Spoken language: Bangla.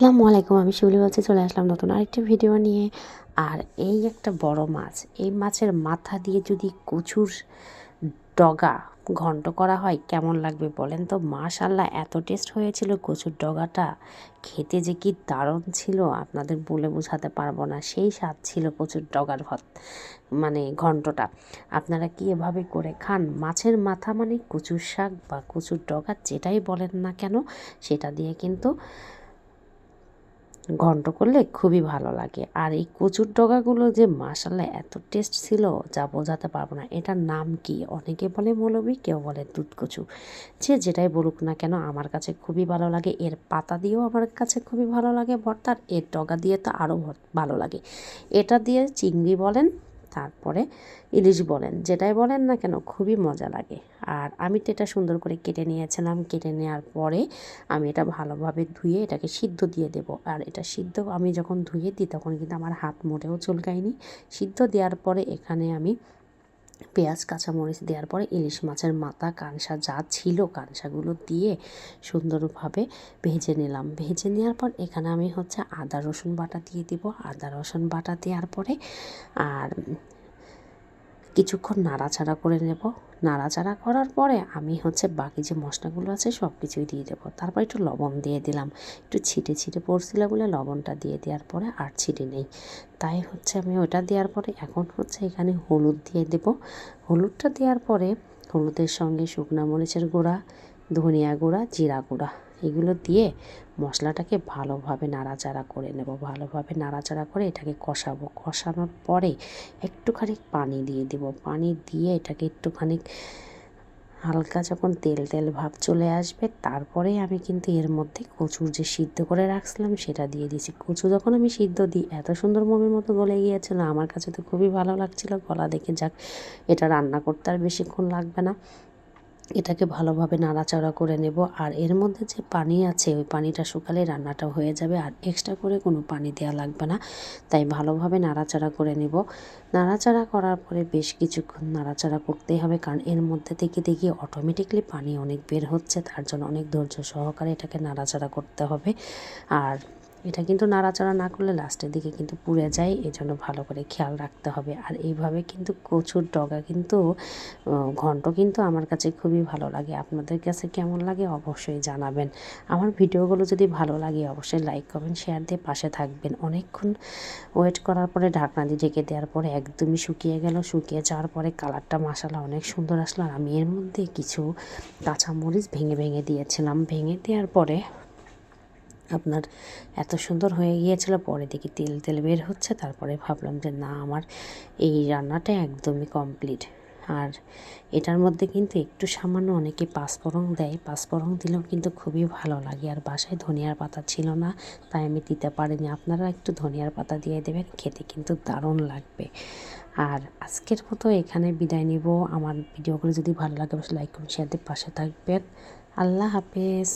আসসালামু আলাইকুম, আমি শিউলি বলছি, চলে আসলাম নতুন আরেকটা ভিডিও নিয়ে। আর এই একটা বড় মাছ, এই মাছের মাথা দিয়ে যদি কচুর ডগা ঘন্ট করা হয়, কেমন লাগবে বলেন তো? মাশাল্লাহ এত টেস্ট হয়েছিল কচুর ডগাটা। খেতে যে কি দারুণ ছিল, আপনাদের বলে বোঝাতে পারব না। সেই স্বাদ ছিল কচুর ডগার ভাত মানে ঘন্টটা। আপনারা কি এভাবে করে খান? মাছের মাথা মানে কচুর শাক বা কচুর ডগা, যেটাই বলেন না কেন, সেটা দিয়ে কিন্তু ঘন্ট করলে খুবই ভালো লাগে। আর এই কচুর ডগাগুলো যে মাসাল্লাহ এত টেস্ট ছিল যা বোঝাতে পারব না। এটার নাম কি? অনেকে বলে মৌলবি কেউ বলে দুধ কচু। যে যেটাই বলুক না কেন, আমার কাছে খুবই ভালো লাগে। এর পাতা দিয়েও আমার কাছে খুবই ভালো লাগে ভর্তার। এর ডগা দিয়ে তো আরও ভালো লাগে। এটা দিয়ে চিংড়ি বলেন তারপরে ইলিশ বলেন। যেটাই বলেন না কেন, খুবই মজা লাগে। আর আমি তো এটা সুন্দর করে কেটে নিয়েছিলাম। কেটে নেওয়ার পরে আমি এটা ভালোভাবে ধুয়ে এটাকে সিদ্ধ দিয়ে দেব। আর এটা সিদ্ধ আমি যখন ধুয়ে দিই, তখন কিন্তু আমার হাত মোটেও চুলকায়নি। সিদ্ধ দেওয়ার পরে এখানে আমি পেঁয়াজ, কাঁচামরিচ দেওয়ার পরে ইলিশ মাছের মাথা, কানসা যা ছিল কানসাগুলো দিয়ে সুন্দরভাবে ভেজে নিলাম। ভেজে নেওয়ার পর এখানে আমি হচ্ছে আদা রসুন বাটা দিয়ে দিব। আদা রসুন বাটা দেওয়ার পরে আর কিছুক্ষণ নাড়াচাড়া করে নেব। নাড়াচাড়া করার পরে আমি হচ্ছে বাকি যে মশলাগুলো আছে সব কিছুই দিয়ে দেবো। তারপর একটু লবণ দিয়ে দিলাম। একটু ছিটে ছিটে পড়ছিল বলে লবণটা দিয়ে দেওয়ার পরে আর ছিটে নেই। তাই হচ্ছে আমি ওটা দেওয়ার পরে এখন হচ্ছে এখানে হলুদ দিয়ে দেব। হলুদটা দেওয়ার পরে হলুদের সঙ্গে শুকনা মরিচের গুঁড়া, ধনিয়া গুঁড়া, জিরা গুঁড়া। এগুলো দিয়ে মশলাটাকে ভালোভাবে নাড়াচাড়া করে নেব। ভালোভাবে নাড়াচাড়া করে এটাকে কষাবো। কষানোর পরে একটুখানি পানি দিয়ে দেব। পানি দিয়ে এটাকে একটুখানি হালকা যখন তেল তেল ভাব চলে আসবে, তারপরে আমি কিন্তু এর মধ্যে কচুর যে সিদ্ধ করে রাখছিলাম সেটা দিয়ে দিয়েছি। কচু যখন আমি সিদ্ধ দিই, এত সুন্দর মমের মতো গলে গিয়েছিল। আমার কাছে তো খুবই ভালো লাগছিল। গলা দেখে যাক, এটা রান্না করতে আর বেশিক্ষণ লাগবে না। এটাকে ভালোভাবে নাড়াচাড়া করে নেব। আর এর মধ্যে যে পানি আছে, ওই পানিটা শুকালে রান্নাটা হয়ে যাবে। আর এক্সট্রা করে কোনো পানি দেওয়া লাগবে না। তাই ভালোভাবে নাড়াচাড়া করে নেব। নাড়াচাড়া করার পরে বেশ কিছুক্ষণ নাড়াচাড়া করতেই হবে। কারণ এর মধ্যে থেকে দেখি অটোমেটিকলি পানি অনেক বের হচ্ছে। তার জন্য অনেক ধৈর্য সহকারে এটাকে নাড়াচাড়া করতে হবে। আর এটা কিন্তু নাড়াচাড়া না করলে লাস্টের দিকে কিন্তু পুড়ে যায় এই জন্য ভালো করে খেয়াল রাখতে হবে। আর এইভাবে কিন্তু কচুর ডগা কিন্তু ঘন্ট কিন্তু আমার কাছে খুবই ভালো লাগে। আপনাদের কাছে কেমন লাগে অবশ্যই জানাবেন। আমার ভিডিওগুলো যদি ভালো লাগে অবশ্যই লাইক, কমেন্ট, শেয়ার দিয়ে পাশে থাকবেন। অনেকক্ষণ ওয়েট করার পরে ঢাকনা দিয়ে ঢেকে দেওয়ার পরে একদমই শুকিয়ে গেল। শুকিয়ে যাওয়ার পরে কালারটা মশালা অনেক সুন্দর আসলো। আর আমি এর মধ্যে কিছু কাঁচামরিচ ভেঙে ভেঙে দিয়েছিলাম। ভেঙে দেওয়ার পরে আপনার এত সুন্দর হয়ে গিয়েছিল, পরে দেখি তেল তেল বের হচ্ছে, তারপরে ভাবলাম যে না, আমার এই রান্নাটা একদমই কমপ্লিট আর এটার মধ্যে কিন্তু একটু সামান্য অনেকে পাঁচফোড়ন দেয় পাঁচফোড়ন দিলেও কিন্তু খুবই ভালো লাগে। আর বাসায় ধনিয়ার পাতা ছিল না, তাই আমি দিতে পারিনি। আপনারা একটু ধনিয়ার পাতা দিয়ে দেবেন, খেতে কিন্তু দারুণ লাগবে। আর আজকের মতো এখানে বিদায় নিব। আমার ভিডিওগুলো যদি ভালো লাগে, অবশ্যই লাইক করুন শেয়ার দিয়ে পাশে থাকবেন। আল্লাহ হাফেজ।